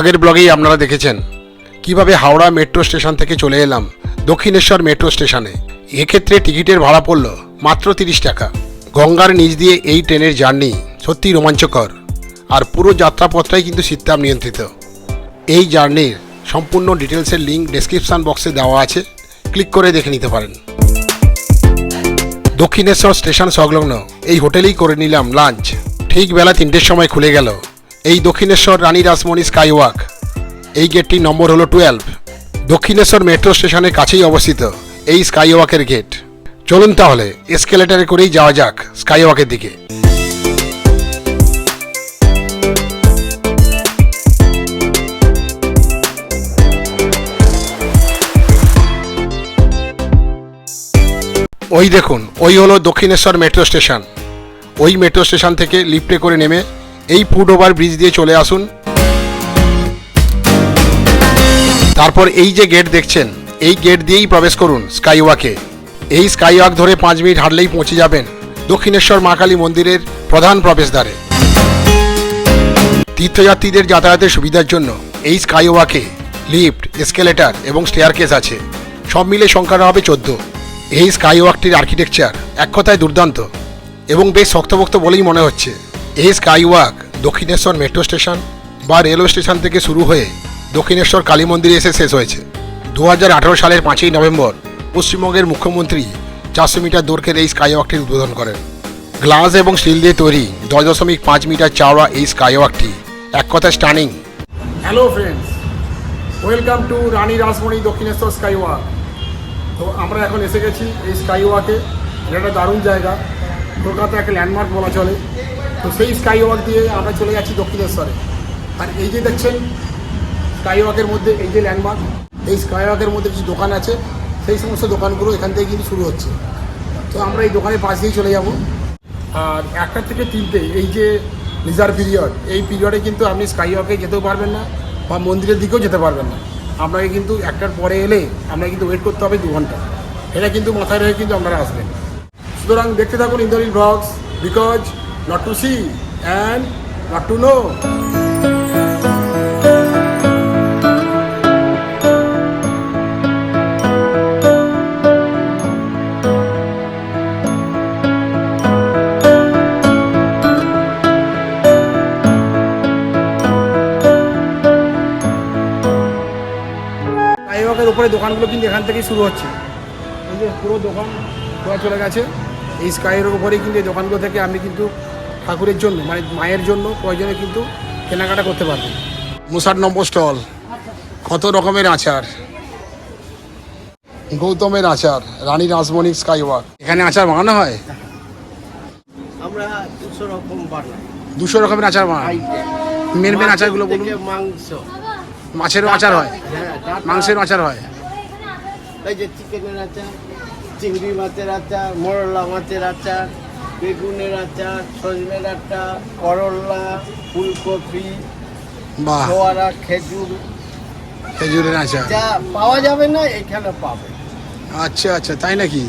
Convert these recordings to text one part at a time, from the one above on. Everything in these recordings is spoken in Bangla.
আগের ব্লগেই আপনারা দেখেছেন কীভাবে হাওড়া মেট্রো স্টেশন থেকে চলে এলাম দক্ষিণেশ্বর মেট্রো স্টেশনে। এক্ষেত্রে টিকিটের ভাড়া পড়ল মাত্র তিরিশ টাকা। গঙ্গার নিচ দিয়ে এই ট্রেনের জার্নি সত্যিই রোমাঞ্চকর। আর পুরো যাত্রাপথটাই কিন্তু শীততাপ নিয়ন্ত্রিত। এই জার্নির সম্পূর্ণ ডিটেলসের লিঙ্ক ডেসক্রিপশন বক্সে দেওয়া আছে। ক্লিক করে দেখে নিতে পারেন। দক্ষিণেশ্বর স্টেশন সংলগ্ন এই হোটেলেই করে নিলাম লাঞ্চ। ঠিক বেলা তিনটের সময় খুলে গেল। এই দক্ষিণেশ্বর রানী রাসমণি স্কাইওয়াক। এই গেটটির নম্বর হলো টুয়েলভ। দক্ষিণেশ্বর মেট্রো স্টেশনের কাছেই অবস্থিত এই স্কাইওয়াকের গেট। চলুন তাহলে এসকেলেটারে করেই যাওয়া যাক স্কাইওয়াকের দিকে। ওই দেখুন, ওই হলো দক্ষিণেশ্বর মেট্রো স্টেশন। ওই মেট্রো স্টেশন থেকে লিফটে করে নেমে এই ফুট ওভার ব্রিজ দিয়ে চলে আসুন। তারপর এই যে গেট দেখছেন, এই গেট দিয়েই প্রবেশ করুন স্কাইওয়াকে। এই স্কাইওয়াক ধরে পাঁচ মিনিট হাঁটলেই পৌঁছে যাবেন দক্ষিণেশ্বর মা কালী মন্দিরের প্রধান প্রবেশদ্বারে। তীর্থযাত্রীদের যাতায়াতের সুবিধার জন্য এই স্কাইওয়াকে লিফট এসকেলেটর এবং স্টেয়ারকেস আছে। সব মিলে সংখ্যাটা হবে চোদ্দ। এই স্কাইওয়াকটির আর্কিটেকচার এক কথায় দুর্দান্ত এবং বেশ শক্তপোক্ত বলেই মনে হচ্ছে। এই স্কাইওয়াক দক্ষিণেশ্বর মেট্রো স্টেশন বা রেলওয়ে স্টেশন থেকে শুরু হয়ে দক্ষিণেশ্বর কালী মন্দিরে এসে শেষ হয়েছে। দু হাজার আঠারো সালের পাঁচই নভেম্বর পশ্চিমবঙ্গের মুখ্যমন্ত্রী চারশো মিটার দৈর্ঘ্যের এই স্কাইওয়াকটির উদ্বোধন করেন। গ্লাস এবং স্টিল দিয়ে তৈরি দশ দশমিক পাঁচ মিটার চওড়া এই স্কাইওয়াকটি এক কথায় stunning hello friends welcome to Rani Rashmoni Dakshineswar skywalk তো আমরা এখন এসে গেছি এই স্কাই ওয়াকে এটা একটা দারুণ জায়গা। কলকাতা একটা ল্যান্ডমার্ক বলা চলে। তো সেই স্কাই ওয়াক দিয়ে আমরা চলে যাচ্ছি দক্ষিণেশ্বরে। আর এই যে দেখছেন স্কাই ওয়াকের মধ্যে এই যে ল্যান্ডমার্ক এই স্কাই ওয়াকের মধ্যে কিছু দোকান আছে, সেই সমস্ত দোকানগুলো এখান থেকে কিন্তু শুরু হচ্ছে। তো আমরা এই দোকানের পাশ দিয়েই চলে যাব। আর একটা থেকে তিনটে, এই যে লিজার পিরিয়ড এই পিরিয়ডে কিন্তু আপনি স্কাই ওয়াকে যেতেও পারবেন না বা মন্দিরের দিকেও যেতে পারবেন না। আপনাকে কিন্তু একটার পরে এলে আপনাকে কিন্তু ওয়েট করতে হবে দু ঘণ্টা। এটা কিন্তু মাথায় রেখে কিন্তু আপনারা আসবেন। সুতরাং দেখতে থাকুন ইন্দ্রিন vlogs because to see and not to know স্কাইওয়াকের উপরে দোকানগুলো কিন্তু এখান থেকেই শুরু হচ্ছে। পুরো দোকান চলে গেছে। এই স্কাইয়ের উপরেই কিন্তু এই দোকানগুলো থেকে আমি কিন্তু ঠাকুরের জন্য মানে মায়ের জন্য প্রয়োজনে কিন্তু কেনাকাটা করতে পারবেন মুসার নম্বর স্টল কত রকমের আচার? গৌতমের আচার রানী রাসমণি স্কাইওয়াক। এখানে আচার বানানো হয়? আমরা দুশো রকম বানাই। দুশো রকমের আচার বানানো মেন মেন আচারগুলো বলুন। মাংস। মাছেরও আচার হয়? হ্যাঁ ডাটা, মাংসের আচার হয়? এই যে চিকেনের আচার চিংড়ি মাছের আচার মরলা মাছের আচার বেগুনের আচার সজনের আচার করলা ফুলকপি বাহ। খেজুর। খেজুরের আচার। যা পাওয়া যাবে না এখানে পাবে। আচ্ছা আচ্ছা তাই নাকি?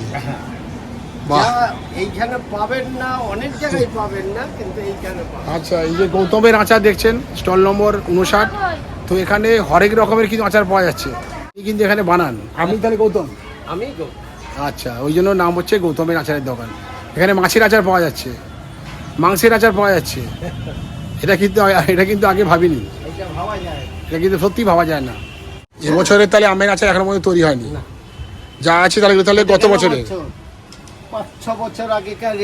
বাহ। যা এইখানে পাবেন না অনেক জায়গায় পাবেন না কিন্তু এইখানে পাবেন। আচ্ছা এই যে গৌতমের আচার দেখছেন স্টল নম্বর উনষাট তো এখানে হরেক রকমের কিন্তু আচার পাওয়া যাচ্ছে। কিন্তু এখানে বানান। আপনি তাহলে গৌতম? আমি আচ্ছা ওই জন্য নাম হচ্ছে গৌতমের আচারের দোকান। এখানে মাছের আচার পাওয়া যাচ্ছে। মাংসের আচার পাওয়া যাচ্ছে। এটা কিন্তু এটা কিন্তু আগে ভাবিনি। এটা কিন্তু সত্যি ভাবা যায় না। এবছরের তাহলে আমের আচার এখনও মধ্যে তৈরি হয়নি। যা আছে তাহলে তাহলে গত বছরে। পাঁচ ছ বছর আগেকার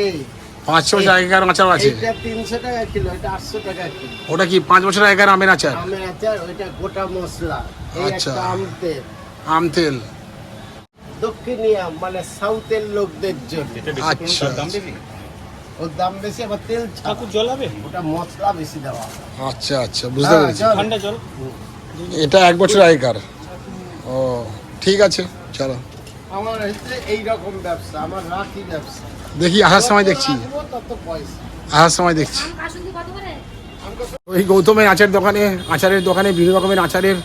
পাঁচ ছ বছর আগেকার আচার আছে। এইটা তিনশো টাকা কিলো এটা আটশো টাকা কিলো। ওটা কি পাঁচ বছর আগেকার আমের আচার? আমের আচার ওইটা গোটা মশলা। আচ্ছা। আম তেল। আম তেল। দক্ষিণিয়া মানে সাউথের লোকদের জন্য। আচ্ছা ওর দাম বেশি? আবার তেল ছাড়া। জল হবে? ওটা মশলা বেশি দেওয়া আচ্ছা আচ্ছা বুঝতে হ্যাঁ, পেরেছি। ঠান্ডা জল? এটা এক বছর আগেকার। ও ঠিক আছে চলো। আমার হচ্ছে এইরকম ব্যবসা আমার রাখি ব্যবসা। দেখি আহার সময় দেখছি। আসার সময় দেখছি। ওই গৌতমের আচার দোকানে আচারের দোকানে বিভিন্ন রকমের আচারের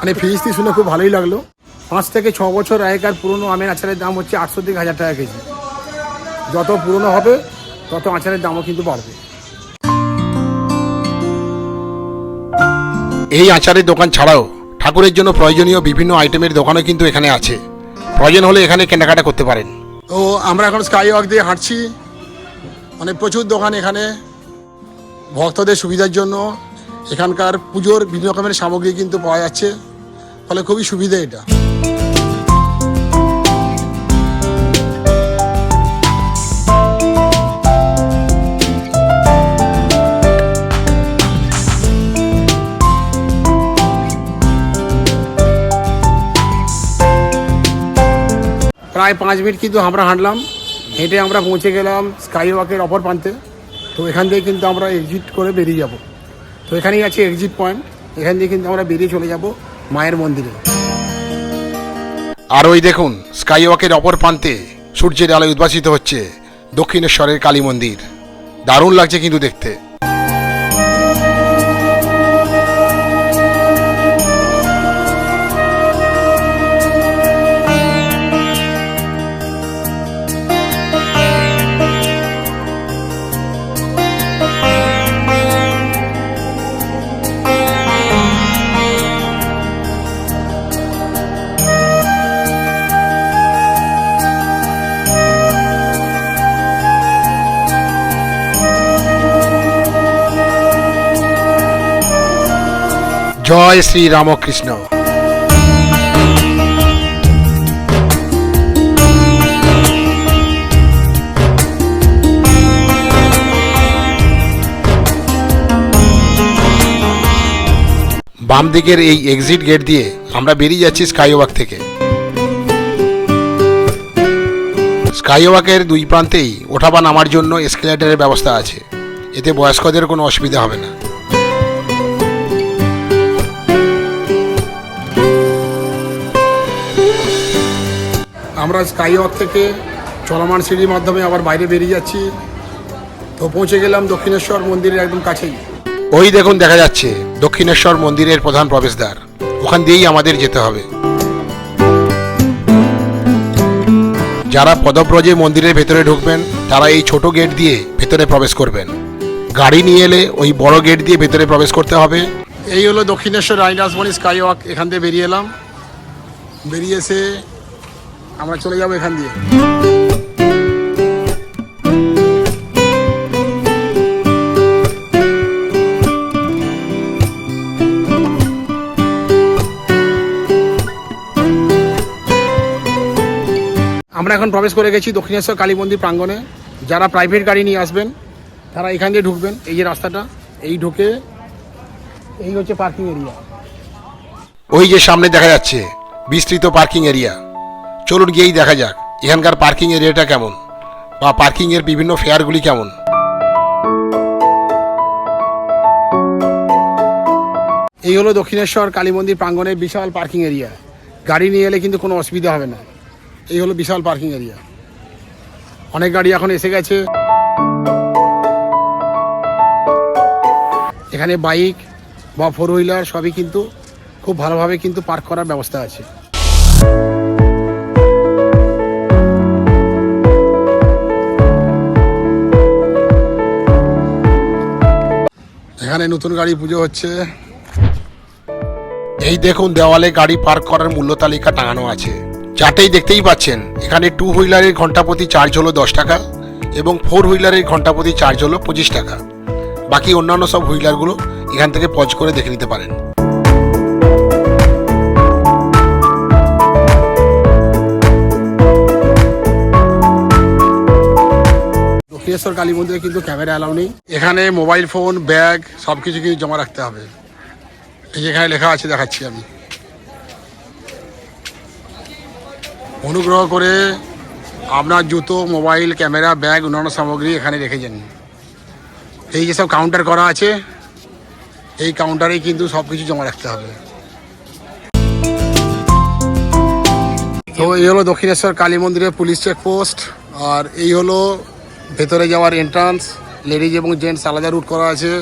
মানে ফিরিস্তি শুনে খুব ভালোই লাগল। পাঁচ থেকে ছ বছর আগেকার পুরনো আমের আচারের দাম হচ্ছে আটশো থেকে হাজার টাকা কেজি। যত পুরনো হবে তত আচারের দামও কিন্তু বাড়বে। এই আচারের দোকান ছাড়াও ঠাকুরের জন্য প্রয়োজনীয় বিভিন্ন আইটেমের দোকানও কিন্তু এখানে আছে। প্রয়োজন হলে এখানে কেনাকাটা করতে পারেন। তো আমরা এখন স্কাই ওয়াক দিয়ে হাঁটছি। মানে প্রচুর দোকান এখানে। ভক্তদের সুবিধার জন্য এখানকার পুজোর বিভিন্ন রকমের সামগ্রী কিন্তু পাওয়া যাচ্ছে। ফলে খুবই সুবিধা এটা। প্রায় পাঁচ মিনিট কিন্তু আমরা হাঁটলাম, হেঁটে আমরা পৌঁছে গেলাম স্কাই ওয়াকের অপর প্রান্তে। তো এখান থেকে কিন্তু আমরা এক্সিট করে বেরিয়ে যাব। তো এখানেই আছে এক্সিট পয়েন্ট এখান দিয়ে কিন্তু আমরা বেরিয়ে চলে যাব মায়ের মন্দিরে। আর ওই দেখুন স্কাই ওয়াকের অপর প্রান্তে সূর্যের আলোয় উদ্ভাসিত হচ্ছে দক্ষিণেশ্বরের কালী মন্দির। দারুণ লাগছে কিন্তু দেখতে। জয় শ্রী রামকৃষ্ণ। বাম দিকের এই এক্সিট গেট দিয়ে আমরা বেরিয়ে যাচ্ছি স্কাইওয়াক থেকে। স্কাইওয়াকের দুই প্রান্তেই ওঠা বা নামার জন্য এসকেলেটরের ব্যবস্থা আছে। এতে বয়স্কদের কোনো অসুবিধা হবে না। আমরা স্কাই ওয়াক থেকে চলমান সিঁড়ির মাধ্যমে আবার বাইরে বেরিয়ে যাচ্ছি। তো পৌঁছে গেলাম দক্ষিণেশ্বর মন্দিরের একদম কাছেই। ওই দেখুন দেখা যাচ্ছে। দক্ষিণেশ্বর মন্দিরের প্রধান প্রবেশদ্বার। ওখান দিয়েই আমাদের যেতে হবে। যারা পদব্রজে মন্দিরের ভেতরে ঢুকবেন তারা এই ছোট গেট দিয়ে ভেতরে প্রবেশ করবেন। গাড়ি নিয়ে এলে ওই বড় গেট দিয়ে ভেতরে প্রবেশ করতে হবে। এই হলো দক্ষিণেশ্বর রানী রাসমণি স্কাই ওয়াক এখান থেকে বেরিয়ে এলাম। বেরিয়ে এসে আমরা চলে যাব এখান দিয়ে। আমরা এখন প্রবেশ করে গেছি দক্ষিণেশ্বর কালী মন্দির প্রাঙ্গণে। যারা প্রাইভেট গাড়ি নিয়ে আসবেন, তারা এখান দিয়ে ঢুকবেন। এই যে রাস্তাটা, এই ঢুকে এই হচ্ছে পার্কিং এরিয়া ওই যে সামনে দেখা যাচ্ছে, বিস্তৃত পার্কিং এরিয়া চলুন গিয়েই দেখা যাক, এখানকার পার্কিং এরিয়াটা কেমন বা পার্কিংয়ের বিভিন্ন ফেয়ারগুলি কেমন। এই হলো দক্ষিণেশ্বর কালী মন্দির প্রাঙ্গণের বিশাল পার্কিং এরিয়া গাড়ি নিয়ে এলে কিন্তু কোনো অসুবিধা হবে না। এই হলো বিশাল পার্কিং এরিয়া অনেক গাড়ি এখন এসে গেছে। এখানে বাইক বা ফোর হুইলার সবই কিন্তু খুব ভালোভাবে কিন্তু পার্ক করার ব্যবস্থা আছে। এখানে নতুন গাড়ি পুজো হচ্ছে। এই দেখুন দেওয়ালে গাড়ি পার্ক করার মূল্য তালিকা টাঙানো আছে। চারটেই দেখতেই পাচ্ছেন, এখানে টু হুইলারের ঘণ্টা প্রতি চার্জ হলো দশ টাকা এবং ফোর হুইলারের ঘণ্টা প্রতি চার্জ হলো পঁচিশ টাকা। বাকি অন্যান্য সব হুইলারগুলো এখান থেকে পজ করে দেখে নিতে পারেন। দক্ষিণেশ্বর কালী মন্দিরে কিন্তু ক্যামেরা অ্যালাউ নেই। এখানে মোবাইল ফোন, ব্যাগ সব কিছু কিন্তু জমা রাখতে হবে। এই লেখা আছে, দেখাচ্ছি আমি। অনুগ্রহ করে আপনার জুতো, মোবাইল, ক্যামেরা, ব্যাগ, অন্যান্য সামগ্রী এখানে রেখে যান। এই যে সব কাউন্টার করা আছে, এই কাউন্টারেই কিন্তু সব কিছু জমা রাখতে হবে। তো এই হলো দক্ষিণেশ্বর কালী মন্দিরের পুলিশ চেকপোস্ট আর এই হলো ভেতরে যাওয়ার এন্ট্রান্স লেডিজ এবং জেন্টস আলাদা রুট করা আছে।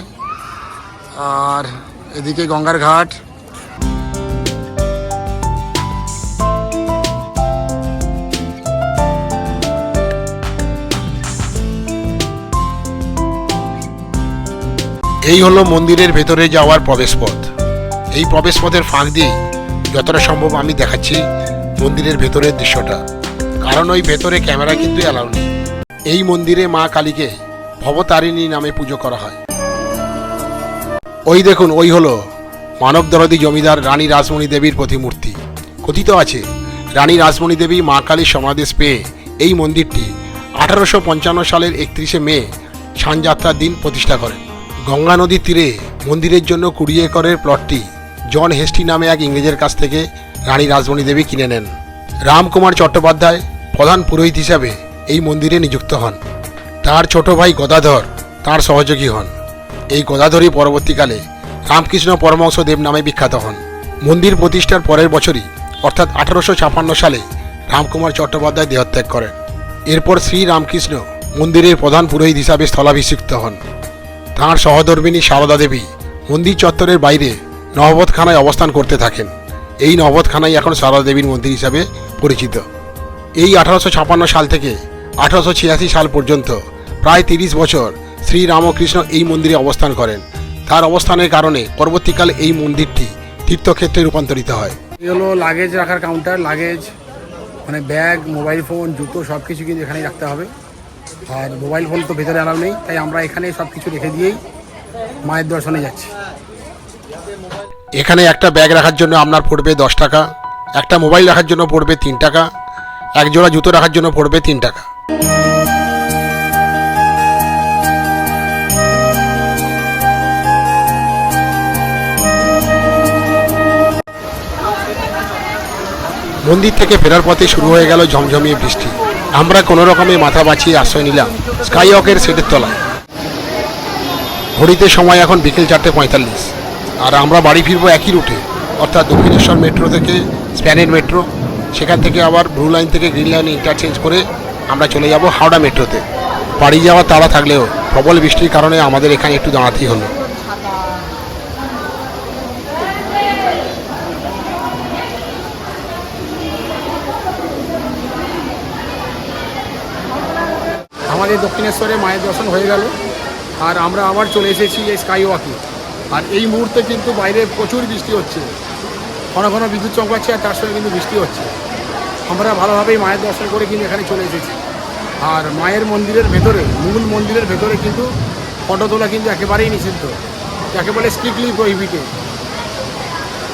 আর এদিকে গঙ্গার ঘাট। এই হলো মন্দিরের ভেতরে যাওয়ার প্রবেশপথ। এই প্রবেশপথের ফাঁক দিয়ে যতটা সম্ভব আমি দেখাচ্ছি মন্দিরের ভেতরের দৃশ্যটা। কারণ ওই ভেতরে ক্যামেরা কিন্তু অ্যালাউ নেই। এই মন্দিরে মা কালীকে ভবতারিণী নামে পুজো করা হয়। ওই দেখুন, ওই হলো মানবদরদী জমিদার রানী রাসমণি দেবীর প্রতিমূর্তি। কথিত আছে, রানী রাসমণি দেবী মা কালীর সমাদেশ পেয়ে এই মন্দিরটি আঠারোশো পঞ্চান্ন সালের একত্রিশে মে সানযাত্রার দিন প্রতিষ্ঠা করেন। গঙ্গা নদীর তীরে মন্দিরের জন্য কুড়ি একরের প্লটটি জন হেস্টি নামে এক ইংরেজের কাছ থেকে রানী রাসমণি দেবী কিনে নেন। রামকুমার চট্টোপাধ্যায় প্রধান পুরোহিত হিসাবে এই মন্দিরে নিযুক্ত হন। তার ছোট ভাই গদাধর তার সহযোগী হন। এই গদাধরই পরবর্তীকালে রামকৃষ্ণ পরমহংস দেব নামে বিখ্যাত হন। মন্দির প্রতিষ্ঠার পরের বছরই, অর্থাৎ আঠারোশো ছাপান্ন সালে, রামকুমার চট্টোপাধ্যায় দেহত্যাগ করেন। এরপর শ্রী রামকৃষ্ণ মন্দিরের প্রধান পুরোহিত হিসাবে স্থলাভিষিক্ত হন। তাঁর সহধর্মিনী সারদা দেবী মন্দির চত্বরের বাইরে নহবতখানায় অবস্থান করতে থাকেন। এই নহবতখানাই এখন সারদা দেবীর মন্দির হিসাবে পরিচিত। এই আঠারোশো সাল থেকে আঠারোশো ছিয়াশি সাল পর্যন্ত প্রায় তিরিশ বছর শ্রী রামকৃষ্ণ এই মন্দিরে অবস্থান করেন। তার অবস্থানের কারণে পরবর্তীকালে এই মন্দিরটি তীর্থক্ষেত্রে রূপান্তরিত হয়। এই হলো লাগেজ রাখার কাউন্টার লাগেজ মানে ব্যাগ মোবাইল ফোন জুতো সব কিছু কিন্তু এখানেই রাখতে হবে। আর মোবাইল ফোন তো ভেতরে অ্যালাউ নেই তাই আমরা এখানে সব কিছু রেখে দিয়েই মায়ের দর্শনে যাচ্ছি। এখানে একটা ব্যাগ রাখার জন্য আপনার পড়বে দশ টাকা একটা মোবাইল রাখার জন্য পড়বে তিন টাকা এক জোড়া জুতো রাখার জন্য পড়বে তিন টাকা। মন্দির থেকে ফেরার পথে শুরু হয়ে গেল ঝমঝমিয়ে বৃষ্টি। আমরা কোনো রকমে মাথা বাঁচিয়ে আশ্রয় নিলাম স্কাই ওয়াকের সেটের তলায়। ঘড়িতে সময় এখন বিকেল চারটে পঁয়তাল্লিশ। আর আমরা বাড়ি ফিরবো একই রুটে, অর্থাৎ দক্ষিণেশ্বর মেট্রো থেকে স্প্যানের মেট্রো, সেখান থেকে আবার ব্লু লাইন থেকে গ্রিন লাইনে ইন্টারচেঞ্জ করে আমরা চলে যাব হাওড়া মেট্রোতে। বাড়ি যাওয়ার তাড়া থাকলেও প্রবল বৃষ্টির কারণে আমাদের এখানে একটু দাঁড়াতেই হলো আমাদের দক্ষিণেশ্বরে মায়ের দর্শন হয়ে গেল। আর আমরা আবার চলে এসেছি এই স্কাই ওয়াকে আর এই মুহূর্তে কিন্তু বাইরে প্রচুর বৃষ্টি হচ্ছে। ঘন ঘন বিদ্যুৎ চমকাচ্ছে আর তার সঙ্গে কিন্তু বৃষ্টি হচ্ছে। আমরা ভালোভাবেই মায়ের দর্শন করে কিন্তু এখানে চলে এসেছি। আর মায়ের মন্দিরের ভেতরে, মূল মন্দিরের ভেতরে কিন্তু ফটো তোলা কিন্তু একেবারেই নিষিদ্ধ। যাকে বলে স্ট্রিক্টলি প্রহিবিটেড।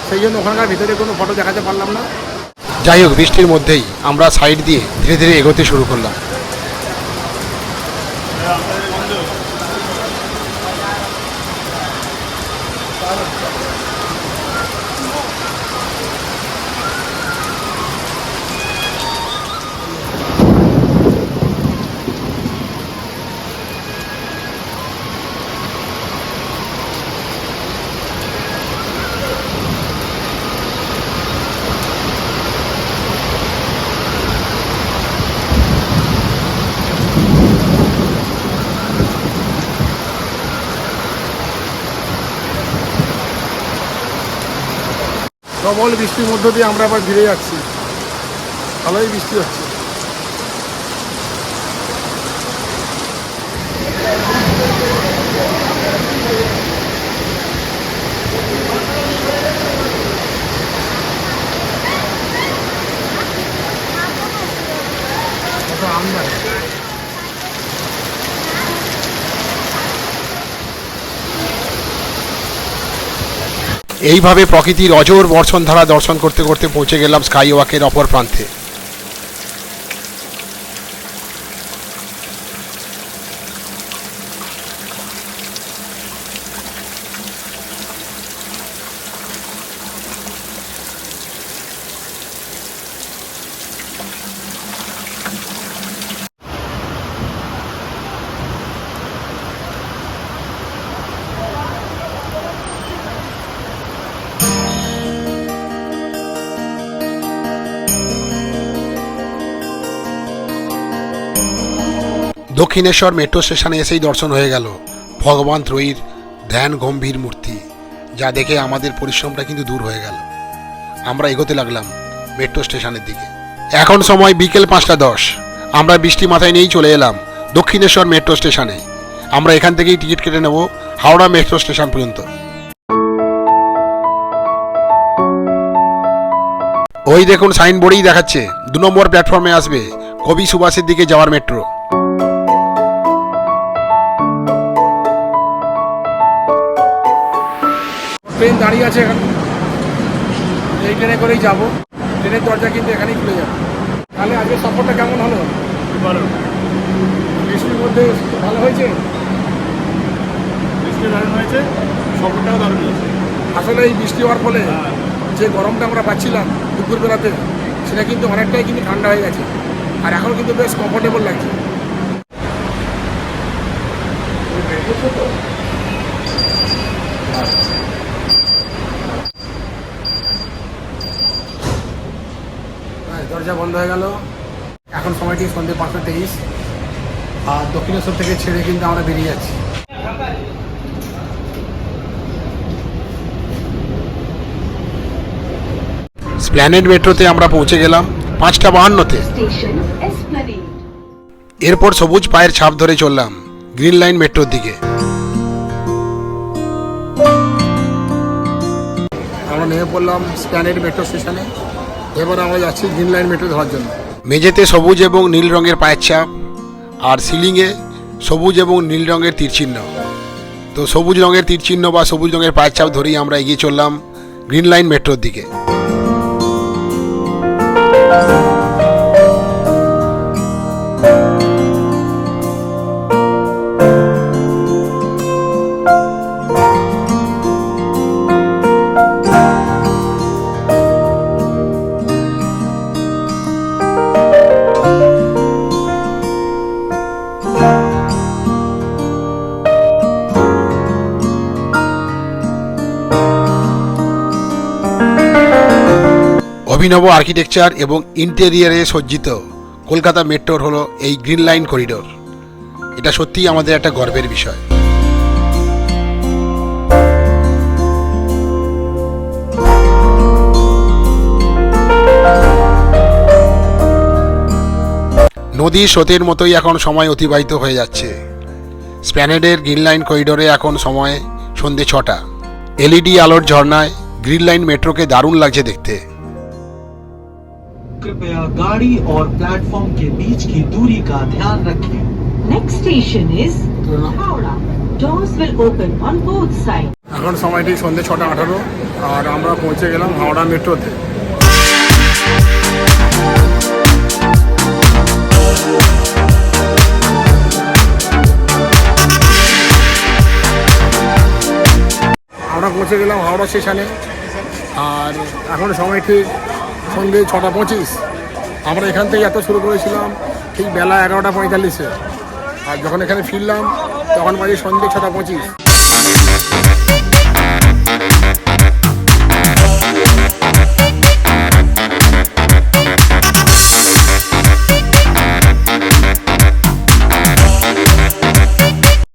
সেই জন্য ওখানকার ভেতরে কোনো ফটো দেখাতে পারলাম না। যাই হোক, বৃষ্টির মধ্যেই আমরা সাইড দিয়ে ধীরে ধীরে এগোতে শুরু করলাম। প্রবল বৃষ্টির মধ্য দিয়ে আমরা আবার ফিরে যাচ্ছি। ভালোই বৃষ্টি হচ্ছে। এইভাবে প্রকৃতির অজর বর্ষণধারা দর্শন করতে করতে পৌঁছে গেলাম স্কাইওয়াকের অপর প্রান্তে। দক্ষিণেশ্বর মেট্রো স্টেশনে এসেই দর্শন হয়ে গেল ভগবান ত্রয়ীর ধ্যান গম্ভীর মূর্তি, যা দেখে আমাদের পরিশ্রমটা কিন্তু দূর হয়ে গেল। আমরা এগোতে লাগলাম মেট্রো স্টেশনের দিকে। এখন সময় বিকেল পাঁচটা দশ। আমরা বৃষ্টি মাথায় নিয়েই চলে এলাম দক্ষিণেশ্বর মেট্রো স্টেশনে। আমরা এখান থেকেই টিকিট কেটে নেব হাওড়া মেট্রো স্টেশন পর্যন্ত। ওই দেখুন সাইনবোর্ডেই দেখাচ্ছে, দু নম্বর প্ল্যাটফর্মে আসবে কবি সুভাষের দিকে যাওয়ার মেট্রো। দাঁড়িয়ে আছে এখন। এই ট্রেনে করেই যাব। ট্রেনের দরজা কিন্তু এখানেই খুলে যাবে। তাহলে আজকে সফরটা কেমন হলো? ভালো। বৃষ্টির মধ্যে ভালো হয়েছে? বৃষ্টি দারুণ হয়েছে। সফরটাও দারুণ হয়েছে। আসলে এই বৃষ্টি হওয়ার ফলে যে গরমটা আমরা পাচ্ছিলাম দুপুরবেলাতে সেটা কিন্তু অনেকটাই কিন্তু ঠান্ডা হয়ে গেছে। আর এখন কিন্তু বেশ কমফোর্টেবল লাগছে হ্যাঁ, দরজা বন্ধ হয়ে গেল। এখন সময়টি সন্ধ্যে পাঁচটা তেইশ আর দক্ষিণেশ্বর থেকে ছেড়ে কিন্তু আমরা বেরিয়ে যাচ্ছি। স্প্ল্যানেড মেট্রোতে আমরা পৌঁছে গেলাম পাঁচটা বাহান্নতে। এরপর সবুজ পায়ের ছাপ ধরে চললাম গ্রিন লাইন মেট্রোর দিকে। আমরা নেমে পড়লাম স্প্যানেড মেট্রো স্টেশনে। এবার আমরা যাচ্ছি গ্রিন লাইন মেট্রো ধরার জন্য। মেঝেতে সবুজ এবং নীল রঙের পায়ের ছাপ, আর সিলিংয়ে সবুজ এবং নীল রঙের তীরচিহ্ন। তো সবুজ রঙের তীরচিহ্ন বা সবুজ রঙের পায়ের ছাপ ধরেই আমরা এগিয়ে চললাম গ্রিন লাইন মেট্রোর দিকে। অভিনব আর্কিটেকচার এবং ইন্টেরিয়ারে সজ্জিত। কলকাতা মেট্রোর হলো এই গ্রিন লাইন করিডোর। এটা সত্যিই আমাদের একটা গর্বের বিষয়। নদীর স্রোতের মতোই এখন সময় অতিবাহিত হয়ে যাচ্ছে। স্প্যানেডের গ্রিন লাইন করিডোরে এখন সময় সন্ধে ছটা। এলইডি আলোর ঝর্ণায় গ্রিন লাইন মেট্রোকে দারুণ লাগছে দেখতে। कृपया गाड़ी और प्लेटफॉर्म के बीच की दूरी का ध्यान रखें Next station is Howrah. Doors will open on both sides. এখন সময়টি সন্ধ্যে ছটা আঠারো আর আমরা পৌঁছে গেলাম হাওড়া মেট্রোতে আমরা পৌঁছে গেলাম হাওড়া স্টেশনে আর এখন সময় ঠিক সন্ধ্যে ছটা পঁচিশ। আমরা এখান থেকে এত শুরু করেছিলাম ঠিক বেলা এগারোটা পঁয়তাল্লিশে। আর যখন এখানে ফিরলাম, তখন বাড়ি সন্ধ্যে ছটা পঁচিশ।